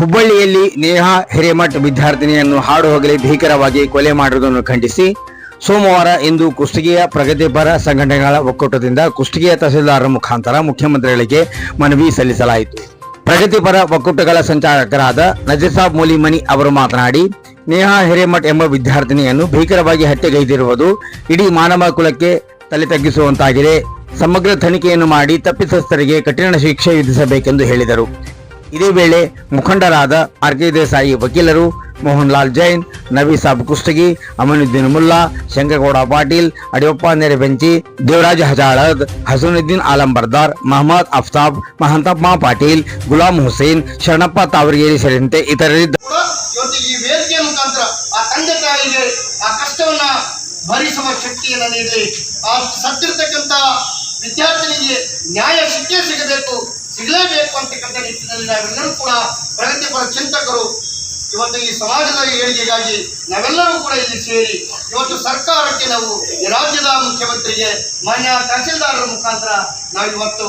ಹುಬ್ಬಳ್ಳಿಯಲ್ಲಿ ನೇಹಾ ಹಿರೇಮಠ್ ವಿದ್ಯಾರ್ಥಿನಿಯನ್ನು ಹಾಡು ಹೋಗಲಿ ಭೀಕರವಾಗಿ ಕೊಲೆ ಮಾಡಿರುವುದನ್ನು ಖಂಡಿಸಿ ಸೋಮವಾರ ಇಂದು ಕುಷ್ಟಗಿಯ ಪ್ರಗತಿಪರ ಸಂಘಟನೆಗಳ ಒಕ್ಕೂಟದಿಂದ ಕುಷ್ಟಗಿಯ ತಹಸೀಲ್ದಾರರ ಮುಖಾಂತರ ಮುಖ್ಯಮಂತ್ರಿಗಳಿಗೆ ಮನವಿ ಸಲ್ಲಿಸಲಾಯಿತು. ಪ್ರಗತಿಪರ ಒಕ್ಕೂಟಗಳ ಸಂಚಾಲಕರಾದ ನಜೀಸಾಬ್ ಮೂಲಿಮನಿ ಅವರು ಮಾತನಾಡಿ, ನೇಹಾ ಹಿರೇಮಠ್ ಎಂಬ ವಿದ್ಯಾರ್ಥಿನಿಯನ್ನು ಭೀಕರವಾಗಿ ಹತ್ಯೆಗೈದಿರುವುದು ಇಡೀ ಮಾನವ ಕುಲಕ್ಕೆ ತಲೆ ತಗ್ಗಿಸುವಂತಾಗಿದೆ. ಸಮಗ್ರ ತನಿಖೆಯನ್ನು ಮಾಡಿ ತಪ್ಪಿತಸ್ಥರಿಗೆ ಕಠಿಣ ಶಿಕ್ಷೆ ವಿಧಿಸಬೇಕೆಂದು ಹೇಳಿದರು. ಇದೇ ವೇಳೆ ಮುಖಂಡರಾದ ಆರ್ ಕೆ ದೇಸಾಯಿ ವಕೀಲರು ಮೋಹನ್ ಲಾಲ್ ಜೈನ್ ನವೀ ಸಾಬ್ ಕುಷ್ಟಗಿ, ಅಮನುದ್ದೀನ್ ಮುಲ್ಲಾ, ಶಂಕರಗೌಡ ಪಾಟೀಲ್, ಅಡಿಯಪ್ಪ ನೆರೆಬೆಂಚಿ ದೇವರಾಜ್ ಹಜಾಳದ್, ಹಸನುದ್ದೀನ್ ಆಲಂ ಬರ್ದಾರ್, ಮಹಮ್ಮದ್ ಅಫ್ತಾಬ್, ಮಹಂತಪ್ಪ ಪಾಟೀಲ್, ಗುಲಾಂ ಹುಸೇನ್, ಶರಣಪ್ಪ ತಾವರಗೇರಿ ಸೇರಿದಂತೆ ಇತರರಿದ್ದರು ಈ ಆ ಆ ಕಷ್ಟವನ್ನ ಭರಿಸುವ ಶಕ್ತಿಯನ್ನ ನೀಡಲಿ ಆ ಸತ್ತಿರ್ತಕ್ಕಂಥ ವಿದ್ಯಾರ್ಥಿನಿಗೆ ನ್ಯಾಯ ಶಿಕ್ಷೆ ಸಿಗಬೇಕು. ಸಿಗಲೇಬೇಕು ಅಂತಕ್ಕಂಥ ನಿಟ್ಟಿನಲ್ಲಿ ನಾವೆಲ್ಲರೂ ಕೂಡ ಪ್ರಗತಿಪರ ಚಿಂತಕರು, ಇವತ್ತು ಈ ಸಮಾಜದ ಏಳಿಗೆಗಾಗಿ ನಾವೆಲ್ಲರೂ ಕೂಡ ಇಲ್ಲಿ ಸೇರಿ ಇವತ್ತು ಸರ್ಕಾರಕ್ಕೆ ನಾವು ರಾಜ್ಯದ ಮುಖ್ಯಮಂತ್ರಿಗೆ ಮಾನ್ಯ ತಹಸೀಲ್ದಾರರ ಮುಖಾಂತರ ನಾವು ಇವತ್ತು